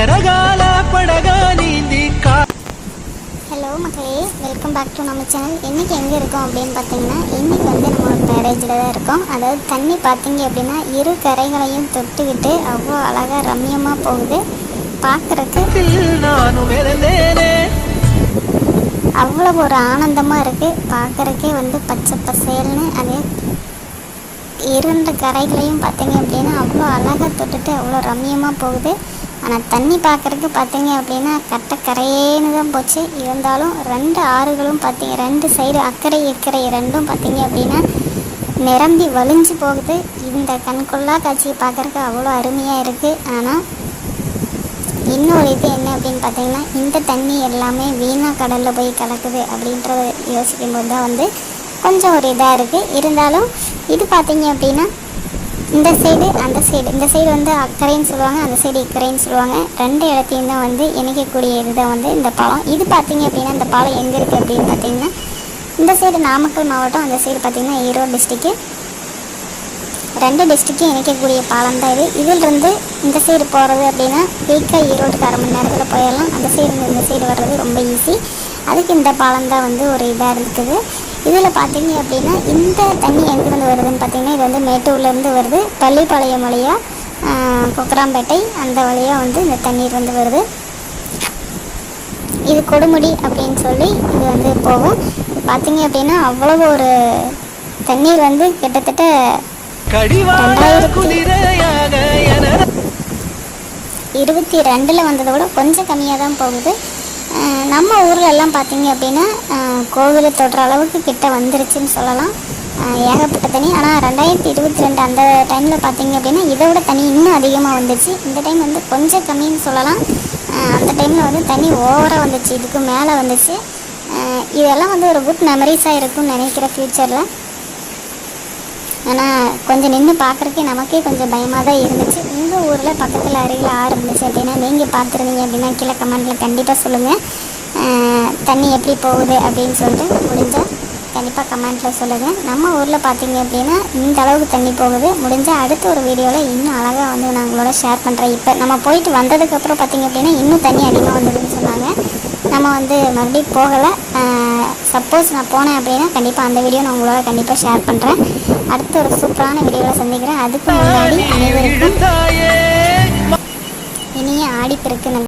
எரகால படகா நீந்தி ஹலோ மக்களே welcome back to நம்ம சேனல் இன்றைக்கி எங்கே இருக்கோம் அப்படின்னு பார்த்தீங்கன்னா இன்றைக்கி வந்து நம்ம ஒரு மேரேஜில் தான் இருக்கோம். அதாவது தண்ணி பார்த்தீங்க அப்படின்னா இரு கரைகளையும் தொட்டுக்கிட்டு அவ்வளோ அழகாக ரம்யமாக போகுது. பார்க்குறக்கு அவ்வளோ ஒரு ஆனந்தமாக இருக்குது பார்க்குறக்கே வந்து பச்சை பசேல்னு அதே இரண்டு கரைகளையும் பார்த்தீங்க அப்படின்னா அவ்வளோ அழகாக தொட்டுட்டு அவ்வளோ ரம்யமாக போகுது. ஆனால் தண்ணி பார்க்குறதுக்கு பார்த்தீங்க அப்படின்னா கட்ட கரையேன்னு தான் போச்சு. இருந்தாலும் ரெண்டு ஆறுகளும் பார்த்தீங்க ரெண்டு சைடு அக்கறை இக்கரை ரெண்டும் பார்த்தீங்க அப்படின்னா நிரம்பி வலிஞ்சு போகுது. இந்த கண்கொள்ளா காட்சியை பார்க்குறக்கு அவ்வளோ அருமையாக இருக்குது ஆனால் இன்னொரு இது என்ன அப்படின்னு பார்த்தீங்கன்னா இந்த தண்ணி எல்லாமே வீணாக கடலில் போய் கலக்குது அப்படின்றத யோசிக்கும் போது தான் வந்து கொஞ்சம் ஒரு இதாக இருக்குது இருந்தாலும் இது பார்த்தீங்க அப்படின்னா இந்த சைடு அந்த சைடு இந்த சைடு வந்து அக்கறைன்னு சொல்லுவாங்க அந்த சைடு இக்கரைன்னு சொல்லுவாங்க. ரெண்டு இடத்தையும் தான் வந்து இணைக்கக்கூடிய இதுதான் வந்து இந்த பாலம். இது பார்த்தீங்க அப்படின்னா இந்த பாலம் எங்கே இருக்குது அப்படின்னு பார்த்தீங்கன்னா இந்த சைடு நாமக்கல் மாவட்டம் அந்த சைடு பார்த்தீங்கன்னா ஈரோடு டிஸ்ட்ரிக்கு ரெண்டு டிஸ்ட்ரிக்டையும் இணைக்கக்கூடிய பாலம் தான் இது. இதிலிருந்து இந்த சைடு போகிறது அப்படின்னா குயிக்காக ஈரோட்டுக்கு அரை மணி நேரத்தில் போயிடலாம். அந்த சைடு இந்த சைடு வர்றது ரொம்ப ஈஸி அதுக்கு இந்த பாலம் தான் வந்து ஒரு இதாக இருக்குது இதில் பார்த்தீங்க அப்படின்னா இந்த தண்ணி எங்கேருந்து வருதுன்னு பார்த்தீங்கன்னா இது வந்து மேட்டூர்லேருந்து வருது. பள்ளிப்பாளையம் வழியாக கொக்கராம்பேட்டை அந்த வழியாக வந்து இந்த தண்ணீர் வந்து வருது. இது கொடுமுடி அப்படின்னு சொல்லி இது வந்து போகும். பார்த்தீங்க அப்படின்னா அவ்வளோ ஒரு தண்ணீர் வந்து கிட்டத்தட்ட என இருபத்தி ரெண்டில் வந்ததை விட கொஞ்சம் கம்மியாக தான் போகுது. நம்ம ஊரில் எல்லாம் பார்த்தீங்க அப்படின்னா கோவிலை தொடுற அளவுக்கு கிட்ட வந்துருச்சுன்னு சொல்லலாம். ஏகப்பட்ட தனி. ஆனால் ரெண்டாயிரத்தி இருபத்தி ரெண்டு அந்த டைமில் பார்த்தீங்க அப்படின்னா இதை விட தண்ணி இன்னும் அதிகமாக வந்துச்சு. இந்த டைம் வந்து கொஞ்சம் கம்மின்னு சொல்லலாம். அந்த டைமில் வந்து தண்ணி ஓவராக வந்துச்சு. இதுக்கு மேலே வந்துச்சு. இதெல்லாம் வந்து ஒரு குட் மெமரிஸாக இருக்கும்னு நினைக்கிற ஃப்யூச்சரில் ஆனால் கொஞ்சம் நின்று பார்க்குறக்கே நமக்கே கொஞ்சம் பயமாக தான் இருந்துச்சு. உங்கள் ஊரில் பக்கத்தில் அருகில் ஆறு இருந்துச்சு அப்படின்னா நீங்கள் பார்த்துருந்தீங்க அப்படின்னா கீழே கமெண்ட்டில் கண்டிப்பாக சொல்லுங்கள் தண்ணி எப்படி போகுது அப்படின்னு சொல்லிட்டு முடிஞ்சால் கண்டிப்பாக கமெண்ட்டில் சொல்லுங்கள் நம்ம ஊரில் பார்த்தீங்க அப்படின்னா இந்த அளவுக்கு தண்ணி போகுது. முடிஞ்சால் அடுத்த ஒரு வீடியோவில் இன்னும் அழகாக வந்து நான் உங்களோட ஷேர் பண்ணுறேன் இப்போ நம்ம போயிட்டு வந்ததுக்கப்புறம் பார்த்தீங்க அப்படின்னா இன்னும் தண்ணி அதிகமாக வந்ததுன்னு சொன்னாங்க. நம்ம வந்து மறுபடியும் போகலை. சப்போஸ் நான் போனேன் அப்படின்னா கண்டிப்பாக அந்த வீடியோ நான் உங்களோட கண்டிப்பாக ஷேர் பண்ணுறேன் அடுத்த ஒரு சூப்பரான வீடியோவில் சந்திக்கிறேன். அதுக்கு முன்னாடி அனைவருக்கும் இனிய ஆடிப்பெருக்கு நல்